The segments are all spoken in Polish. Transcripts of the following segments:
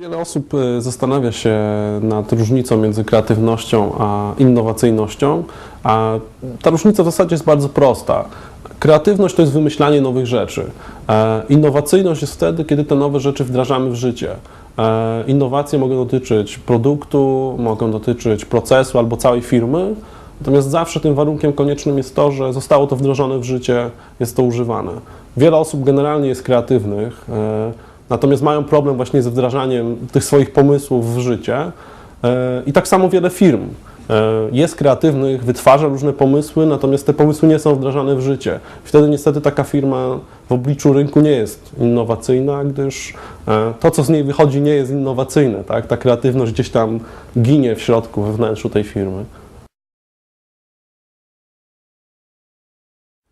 Wiele osób y, zastanawia się nad różnicą między kreatywnością a innowacyjnością, a ta różnica w zasadzie jest bardzo prosta. Kreatywność to jest wymyślanie nowych rzeczy. E, Innowacyjność jest wtedy, kiedy te nowe rzeczy wdrażamy w życie. E, Innowacje mogą dotyczyć produktu, mogą dotyczyć procesu albo całej firmy, natomiast zawsze tym warunkiem koniecznym jest to, że zostało to wdrożone w życie, jest to używane. Wiele osób generalnie jest kreatywnych, e, natomiast mają problem właśnie z wdrażaniem tych swoich pomysłów w życie. E, I tak samo wiele firm e, jest kreatywnych, wytwarza różne pomysły, natomiast te pomysły nie są wdrażane w życie. Wtedy niestety taka firma w obliczu rynku nie jest innowacyjna, gdyż e, to, co z niej wychodzi, nie jest innowacyjne. Tak? Ta kreatywność gdzieś tam ginie w środku, we wnętrzu tej firmy.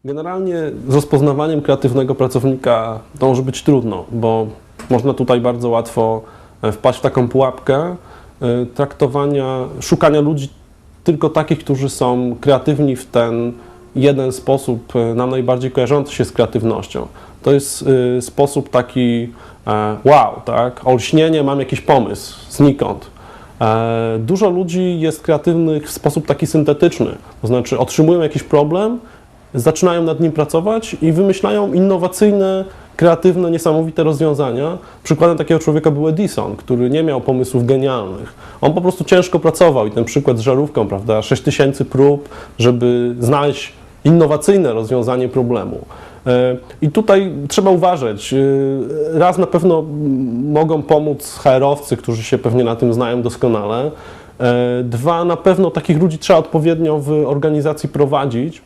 Generalnie z rozpoznawaniem kreatywnego pracownika może być trudno, bo można tutaj bardzo łatwo e, wpaść w taką pułapkę e, traktowania, szukania ludzi tylko takich, którzy są kreatywni w ten jeden sposób e, nam najbardziej kojarzący się z kreatywnością. To jest sposób taki wow, tak? Olśnienie, mam jakiś pomysł znikąd. Dużo ludzi jest kreatywnych w sposób taki syntetyczny, to znaczy otrzymują jakiś problem, zaczynają nad nim pracować i wymyślają innowacyjne, kreatywne, niesamowite rozwiązania. Przykładem takiego człowieka był Edison, który nie miał pomysłów genialnych. On po prostu ciężko pracował i ten przykład z żarówką, prawda, 6000 prób, żeby znaleźć innowacyjne rozwiązanie problemu. E, I tutaj trzeba uważać. E, Raz na pewno mogą pomóc HR-owcy, którzy się pewnie na tym znają doskonale. E, Dwa, na pewno takich ludzi trzeba odpowiednio w organizacji prowadzić.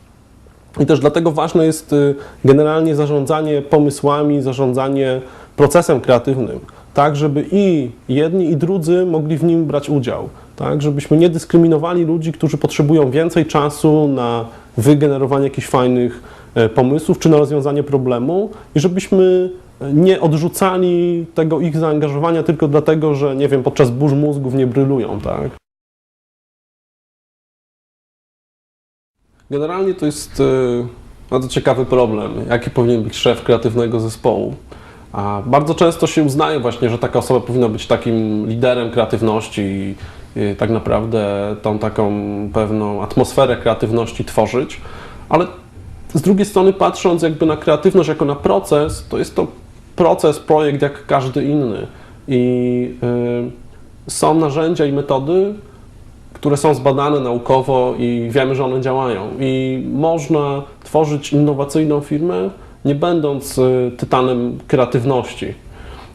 I też dlatego ważne jest y, generalnie zarządzanie pomysłami, zarządzanie procesem kreatywnym, tak żeby i jedni, i drudzy mogli w nim brać udział, tak żebyśmy nie dyskryminowali ludzi, którzy potrzebują więcej czasu na wygenerowanie jakichś fajnych e, pomysłów czy na rozwiązanie problemu i żebyśmy nie odrzucali tego ich zaangażowania tylko dlatego, że nie wiem, podczas burz mózgów nie brylują, tak? Generalnie to jest e, bardzo ciekawy problem, jaki powinien być szef kreatywnego zespołu. A bardzo często się uznaje właśnie, że taka osoba powinna być takim liderem kreatywności i i tak naprawdę tą taką pewną atmosferę kreatywności tworzyć, ale z drugiej strony patrząc jakby na kreatywność jako na proces, to jest to proces, projekt jak każdy inny i y, są narzędzia i metody, które są zbadane naukowo i wiemy, że one działają. I można tworzyć innowacyjną firmę, nie będąc y, tytanem kreatywności.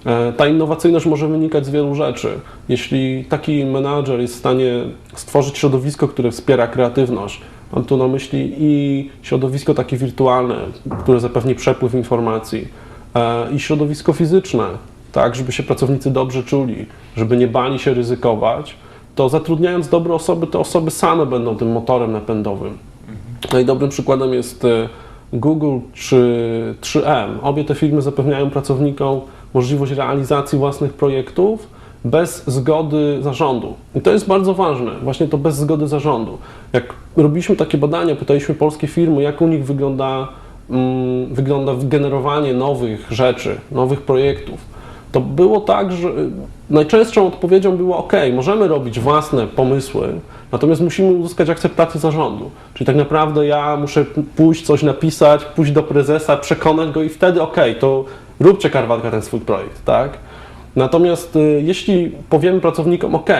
E, Ta innowacyjność może wynikać z wielu rzeczy. Jeśli taki menadżer jest w stanie stworzyć środowisko, które wspiera kreatywność, mam tu na myśli i środowisko takie wirtualne, które zapewni przepływ informacji, e, i środowisko fizyczne, tak, żeby się pracownicy dobrze czuli, żeby nie bali się ryzykować, to zatrudniając dobre osoby, te osoby same będą tym motorem napędowym. No i dobrym przykładem jest e, Google czy 3M. Obie te firmy zapewniają pracownikom możliwość realizacji własnych projektów bez zgody zarządu. I to jest bardzo ważne, właśnie to bez zgody zarządu. Jak robiliśmy takie badania, pytaliśmy polskie firmy, jak u nich wygląda, mm, wygląda generowanie nowych rzeczy, nowych projektów, to było tak, że najczęstszą odpowiedzią było OK, możemy robić własne pomysły, natomiast musimy uzyskać akceptację zarządu. Czyli tak naprawdę ja muszę pójść, coś napisać, pójść do prezesa, przekonać go i wtedy OK, to róbcie karwatka ten swój projekt, tak? Natomiast y, jeśli powiemy pracownikom OK,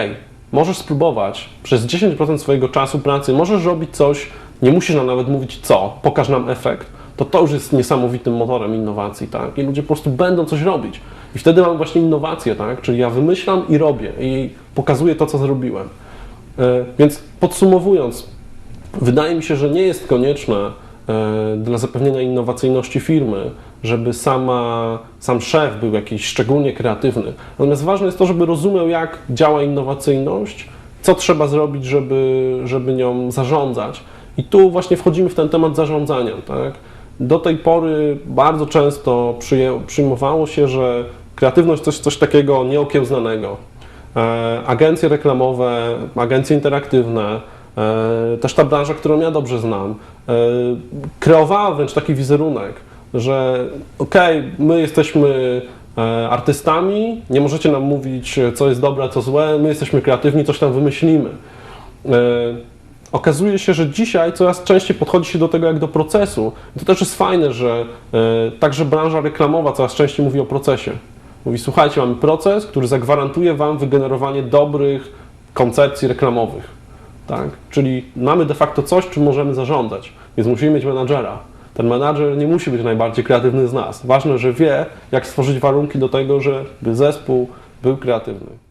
możesz spróbować przez 10% swojego czasu pracy, możesz robić coś, nie musisz nam nawet mówić co, pokaż nam efekt, to to już jest niesamowitym motorem innowacji, tak? I ludzie po prostu będą coś robić. I wtedy mamy właśnie innowacje, tak? Czyli ja wymyślam i robię i pokazuję to, co zrobiłem. E, Więc podsumowując, wydaje mi się, że nie jest konieczne e, dla zapewnienia innowacyjności firmy, żeby sama, sam szef był jakiś szczególnie kreatywny. Natomiast ważne jest to, żeby rozumiał, jak działa innowacyjność, co trzeba zrobić, żeby, żeby nią zarządzać. I tu właśnie wchodzimy w ten temat zarządzania. Tak? Do tej pory bardzo często przyjmowało się, że kreatywność to jest coś takiego nieokiełznanego. E, agencje reklamowe, agencje interaktywne, e, też ta branża, którą ja dobrze znam, e, kreowała wręcz taki wizerunek, że okej, my jesteśmy artystami, nie możecie nam mówić, co jest dobre, co złe, my jesteśmy kreatywni, coś tam wymyślimy. Okazuje się, że dzisiaj coraz częściej podchodzi się do tego jak do procesu. I to też jest fajne, że e, także branża reklamowa coraz częściej mówi o procesie. Mówi, słuchajcie, mamy proces, który zagwarantuje Wam wygenerowanie dobrych koncepcji reklamowych. Tak? Czyli mamy de facto coś, czym możemy zarządzać, więc musimy mieć menadżera. Ten menadżer nie musi być najbardziej kreatywny z nas. Ważne, że wie, jak stworzyć warunki do tego, żeby zespół był kreatywny.